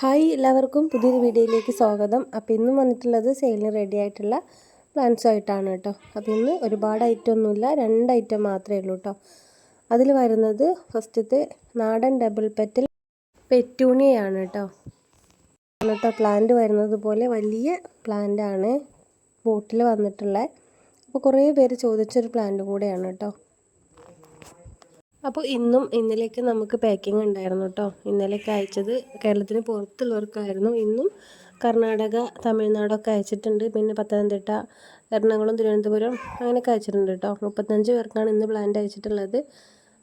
Hi എല്ലാവർക്കും പുതിയൊരു വീഡിയോയിലേക്ക് സ്വാഗതം. അപ്പോൾ ഇന്നും വന്നിട്ടുള്ളത് സെയിലിന് റെഡി ആയിട്ടുള്ള പ്ലാൻസുമായിട്ടാണ് കേട്ടോ. അപ്പോൾ ഇന്ന് ഒരുപാട് ഐറ്റം ഒന്നുമില്ല രണ്ട് ഐറ്റം മാത്രമേ ഉള്ളൂ കേട്ടോ. അതിൽ വരുന്നത് ഫസ്റ്റത്തെ നാടൻ ഡബിൾ പെറ്റൽ പെറ്റൂണിയാണ് കേട്ടോ. കേട്ടോ പ്ലാന്റ് വരുന്നത് പോലെ വലിയ പ്ലാന്റ് ആണ്. ബോട്ടിൽ വന്നിട്ടുള്ളത് അപ്പോൾ കുറേ പേര് ചോദിച്ചൊരു പ്ലാന്റ് കൂടെയാണ് കേട്ടോ. അപ്പോൾ ഇന്നും ഇന്നലെയൊക്കെ നമുക്ക് പാക്കിംഗ് ഉണ്ടായിരുന്നു കേട്ടോ. ഇന്നലെയൊക്കെ അയച്ചത് കേരളത്തിന് പുറത്തുള്ളവർക്കായിരുന്നു. ഇന്നും കർണാടക തമിഴ്നാടൊക്കെ അയച്ചിട്ടുണ്ട്. പിന്നെ പത്തനംതിട്ട എറണാകുളം തിരുവനന്തപുരം അങ്ങനെയൊക്കെ അയച്ചിട്ടുണ്ട് കേട്ടോ. മുപ്പത്തഞ്ച് പേർക്കാണ് ഇന്ന് പ്ലാന്റ് അയച്ചിട്ടുള്ളത്.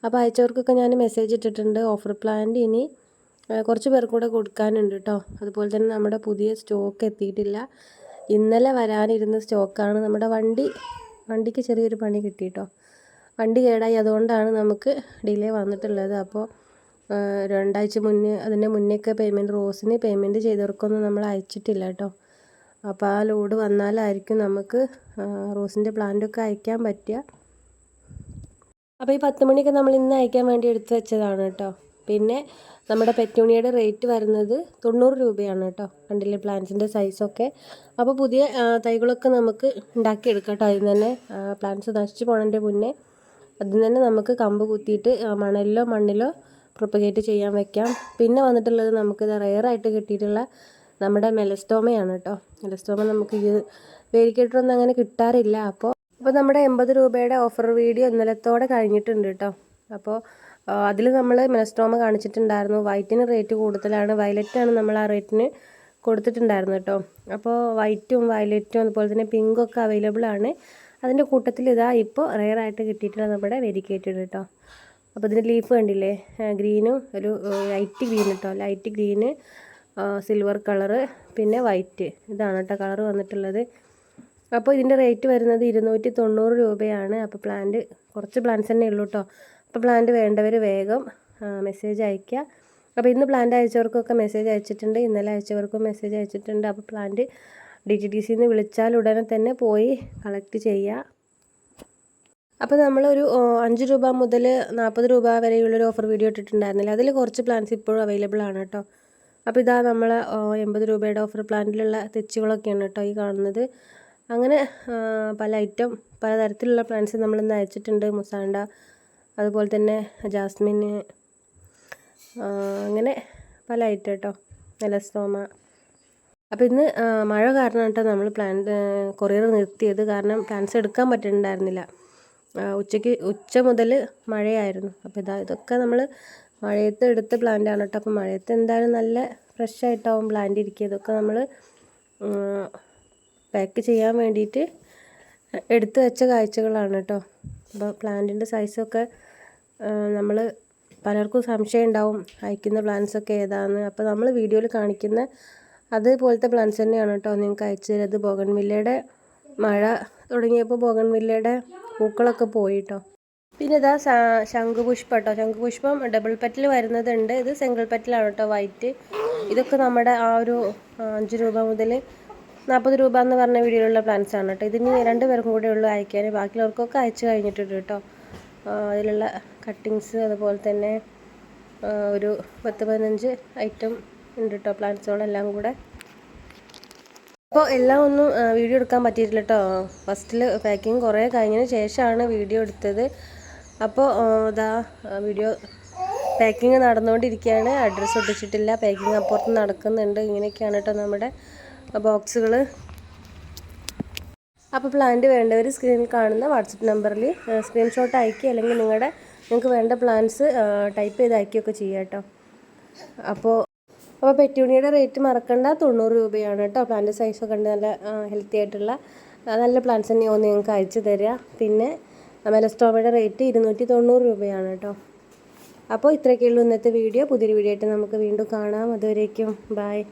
അപ്പോൾ അയച്ചവർക്കൊക്കെ ഞാൻ മെസ്സേജ് ഇട്ടിട്ടുണ്ട്. ഓഫർ പ്ലാന്റ് ഇനി കുറച്ച് പേർക്ക് കൂടെ കൊടുക്കാനുണ്ട് കേട്ടോ. അതുപോലെ തന്നെ നമ്മുടെ പുതിയ സ്റ്റോക്ക് എത്തിയിട്ടില്ല. ഇന്നലെ വരാനിരുന്ന സ്റ്റോക്കാണ് നമ്മുടെ വണ്ടി വണ്ടിക്ക് ചെറിയൊരു പണി കിട്ടി കേട്ടോ. വണ്ടി കേടായി അതുകൊണ്ടാണ് നമുക്ക് ഡിലേ വന്നിട്ടുള്ളത്. അപ്പോൾ രണ്ടാഴ്ച മുന്നേ അതിന്റെ മുന്നേയൊക്കെ പേയ്മെന്റ് റോസിന് പേയ്മെന്റ് ചെയ്തവർക്കൊന്നും നമ്മൾ അയച്ചിട്ടില്ല കേട്ടോ. അപ്പോൾ ആ ലോഡ് വന്നാലായിരിക്കും നമുക്ക് റോസിന്റെ പ്ലാന്റൊക്കെ അയക്കാൻ പറ്റുക. അപ്പോൾ ഈ പത്ത് മണിയൊക്കെ നമ്മൾ ഇന്ന് അയക്കാൻ വേണ്ടി എടുത്തു വെച്ചതാണ് കേട്ടോ. പിന്നെ നമ്മുടെ പെറ്റൂണിയുടെ റേറ്റ് വരുന്നത് തൊണ്ണൂറ് രൂപയാണ് കേട്ടോ. കണ്ടില്ലേ പ്ലാന്റ്സിന്റെ സൈസൊക്കെ അപ്പോൾ പുതിയ തൈകളൊക്കെ നമുക്ക് ഉണ്ടാക്കിയെടുക്കാം കേട്ടോ. അതിൽ തന്നെ പ്ലാന്റ്സ് നശിച്ചു പോണതിന്റെ മുന്നേ. അതിൽ തന്നെ നമുക്ക് കമ്പ് കുത്തിയിട്ട് മണലിലോ മണ്ണിലോ പ്രൊപ്പഗേറ്റ് ചെയ്യാൻ വെക്കാം. പിന്നെ വന്നിട്ടുള്ളത് നമുക്ക് റെയറായിട്ട് കിട്ടിയിട്ടുള്ള നമ്മുടെ മെലസ്റ്റോമയാണ് കേട്ടോ മെലസ്റ്റോമ നമുക്ക് ഈ വേലിക്കേറ്ററൊന്നും അങ്ങനെ കിട്ടാറില്ല. അപ്പോൾ അപ്പോൾ നമ്മുടെ എൺപത് രൂപയുടെ ഓഫർ വീഡിയോ ഇന്നലത്തോടെ കഴിഞ്ഞിട്ടുണ്ട് കേട്ടോ അപ്പോൾ അതിൽ നമ്മൾ മെലസ്റ്റോമ കാണിച്ചിട്ടുണ്ടായിരുന്നു. വൈറ്റിന് റേറ്റ് കൂടുതലാണ്. വയലറ്റാണ് നമ്മൾ ആ റേറ്റിന് കൊടുത്തിട്ടുണ്ടായിരുന്നു കേട്ടോ അപ്പോൾ വൈറ്റും വയലറ്റും അതുപോലെ തന്നെ പിങ്കൊക്കെ അവൈലബിൾ ആണ്. അതിന്റെ കൂട്ടത്തിൽ ഇതാ ഇപ്പോൾ റെയറായിട്ട് കിട്ടിയിട്ടുള്ള നമ്മുടെ വെരിക്കേറ്റഡ് കേട്ടോ അപ്പോൾ ഇതിന്റെ ലീഫ് കണ്ടില്ലേ? ഗ്രീനും ഒരു ലൈറ്റ് ഗ്രീൻ കേട്ടോ ലൈറ്റ് ഗ്രീന് സിൽവർ കളറ് പിന്നെ വൈറ്റ് ഇതാണ് കേട്ടോ കളർ വന്നിട്ടുള്ളത്. അപ്പോൾ ഇതിന്റെ റേറ്റ് വരുന്നത് ഇരുന്നൂറ്റി തൊണ്ണൂറ് രൂപയാണ്. അപ്പോൾ പ്ലാന്റ് കുറച്ച് പ്ലാന്റ്സ് തന്നെ ഉള്ളൂ കേട്ടോ അപ്പോൾ പ്ലാന്റ് വേണ്ടവർ വേഗം മെസ്സേജ് അയയ്ക്കുക. അപ്പോൾ ഇന്ന് പ്ലാന്റ് അയച്ചവർക്കൊക്കെ മെസ്സേജ് അയച്ചിട്ടുണ്ട്. ഇന്നലെ അയച്ചവർക്കും മെസ്സേജ് അയച്ചിട്ടുണ്ട്. അപ്പോൾ പ്ലാന്റ് ഡി ടി സിന്ന് വിളിച്ചാൽ ഉടനെ തന്നെ പോയി കളക്ട് ചെയ്യുക അപ്പോൾ നമ്മളൊരു അഞ്ച് രൂപ മുതൽ നാൽപ്പത് രൂപ വരെയുള്ളൊരു ഓഫർ വീഡിയോ ഇട്ടിട്ടുണ്ടായിരുന്നില്ല. അതിൽ കുറച്ച് പ്ലാൻസ് ഇപ്പോഴും അവൈലബിൾ ആണ് കേട്ടോ. അപ്പോൾ ഇതാ നമ്മൾ എൺപത് രൂപയുടെ ഓഫർ പ്ലാന്റിലുള്ള തെച്ചുകളൊക്കെയാണ് കേട്ടോ ഈ കാണുന്നത്. അങ്ങനെ പല ഐറ്റം പലതരത്തിലുള്ള പ്ലാന്റ്സ് നമ്മളിന്ന് അയച്ചിട്ടുണ്ട്. മുസാണ്ട അതുപോലെ തന്നെ ജാസ്മിൻ അങ്ങനെ പല ഐറ്റം കേട്ടോ. നെലസ്റ്റോമ അപ്പോൾ ഇന്ന് മഴ കാരണം കേട്ടോ നമ്മൾ പ്ലാൻ കൊറിയർ നിർത്തിയത്. കാരണം പ്ലാൻസ് എടുക്കാൻ പറ്റുന്നുണ്ടായിരുന്നില്ല ഉച്ചയ്ക്ക് ഉച്ച മുതൽ മഴയായിരുന്നു. അപ്പോൾ ഇതാ ഇതൊക്കെ നമ്മൾ മഴയത്ത് എടുത്ത പ്ലാന്റാണ് കേട്ടോ. അപ്പോൾ മഴയത്ത് എന്തായാലും നല്ല ഫ്രഷ് ആയിട്ടാവും പ്ലാന്റ് ഇരിക്കുക. ഇതൊക്കെ നമ്മൾ പാക്ക് ചെയ്യാൻ വേണ്ടിയിട്ട് എടുത്തു വെച്ച കാഴ്ചകളാണ് കേട്ടോ. അപ്പോൾ പ്ലാന്റിന്റെ സൈസൊക്കെ നമ്മൾ പലർക്കും സംശയം ഉണ്ടാവും. അയക്കുന്ന പ്ലാന്റ്സൊക്കെ ഏതാണെന്ന് അപ്പോൾ നമ്മൾ വീഡിയോയിൽ കാണിക്കുന്ന അതുപോലത്തെ പ്ലാന്റ്സ് തന്നെയാണ് കേട്ടോ നിങ്ങൾക്ക് അയച്ചു തരുന്നത് ബോഗൺവില്ലയുടെ മഴ തുടങ്ങിയപ്പോൾ ബോഗൺവില്ലയുടെ പൂക്കളൊക്കെ പോയി കേട്ടോ പിന്നെ ഇതാ ശംഖുപുഷ്പം കേട്ടോ ശംഖുപുഷ്പം ഡബിൾ പെറ്റിൽ വരുന്നതുണ്ട്. ഇത് സിംഗിൾ പെറ്റിലാണ് കേട്ടോ വൈറ്റ് ഇതൊക്കെ നമ്മുടെ ആ ഒരു അഞ്ച് രൂപ മുതൽ നാൽപ്പത് രൂപ എന്ന് പറഞ്ഞ വീഡിയോയിലുള്ള പ്ലാന്റ്സ് ആണ് കേട്ടോ ഇതിന് രണ്ട് പേർക്കും കൂടെ ഉള്ളു അയക്കാൻ. ബാക്കിയുള്ളവർക്കൊക്കെ അയച്ചു കഴിഞ്ഞിട്ടുണ്ട് കേട്ടോ അതിലുള്ള കട്ടിങ്സ് അതുപോലെ തന്നെ ഒരു പത്ത് പതിനഞ്ച് ഐറ്റം ഉണ്ട് കേട്ടോ പ്ലാന്റ്സുകളെല്ലാം കൂടെ. അപ്പോൾ എല്ലാം ഒന്നും വീഡിയോ എടുക്കാൻ പറ്റിയിട്ടില്ല കേട്ടോ ഫസ്റ്റിൽ പാക്കിങ് കുറേ കഴിഞ്ഞതിന് ശേഷമാണ് വീഡിയോ എടുത്തത്. അപ്പോൾ ഇതാ വീഡിയോ പാക്കിങ് നടന്നുകൊണ്ടിരിക്കുകയാണ്. അഡ്രസ്സ് ഒട്ടിച്ചിട്ടില്ല. പാക്കിങ് അപ്പുറത്ത് നടക്കുന്നുണ്ട്. ഇങ്ങനെയൊക്കെയാണ് കേട്ടോ നമ്മുടെ ബോക്സുകൾ അപ്പോൾ പ്ലാന്റ് വേണ്ടവർ സ്ക്രീനിൽ കാണുന്ന വാട്സപ്പ് നമ്പറിൽ സ്ക്രീൻഷോട്ട് അയക്കി അല്ലെങ്കിൽ നിങ്ങളുടെ നിങ്ങൾക്ക് വേണ്ട പ്ലാൻസ് ടൈപ്പ് ചെയ്ത് അയക്കുകയൊക്കെ ചെയ്യാം കേട്ടോ അപ്പോൾ അപ്പോൾ പെറ്റൂണിയുടെ റേറ്റ് മറക്കണ്ട. തൊണ്ണൂറ് രൂപയാണ് കേട്ടോ. പ്ലാന്റ് സൈസൊക്കെ ഉണ്ട് നല്ല ഹെൽത്തി ആയിട്ടുള്ള നല്ല പ്ലാന്റ്സ് തന്നെയാണ് നിങ്ങൾക്ക് അയച്ചു തരിക പിന്നെ മെലസ്റ്റോമയുടെ റേറ്റ് ഇരുന്നൂറ്റി തൊണ്ണൂറ് രൂപയാണ് കേട്ടോ. അപ്പോൾ ഇത്രയൊക്കെയുള്ളൂ ഇന്നത്തെ വീഡിയോ പുതിയൊരു വീഡിയോ ആയിട്ട് നമുക്ക് വീണ്ടും കാണാം. അതുവരേക്കും ബായ്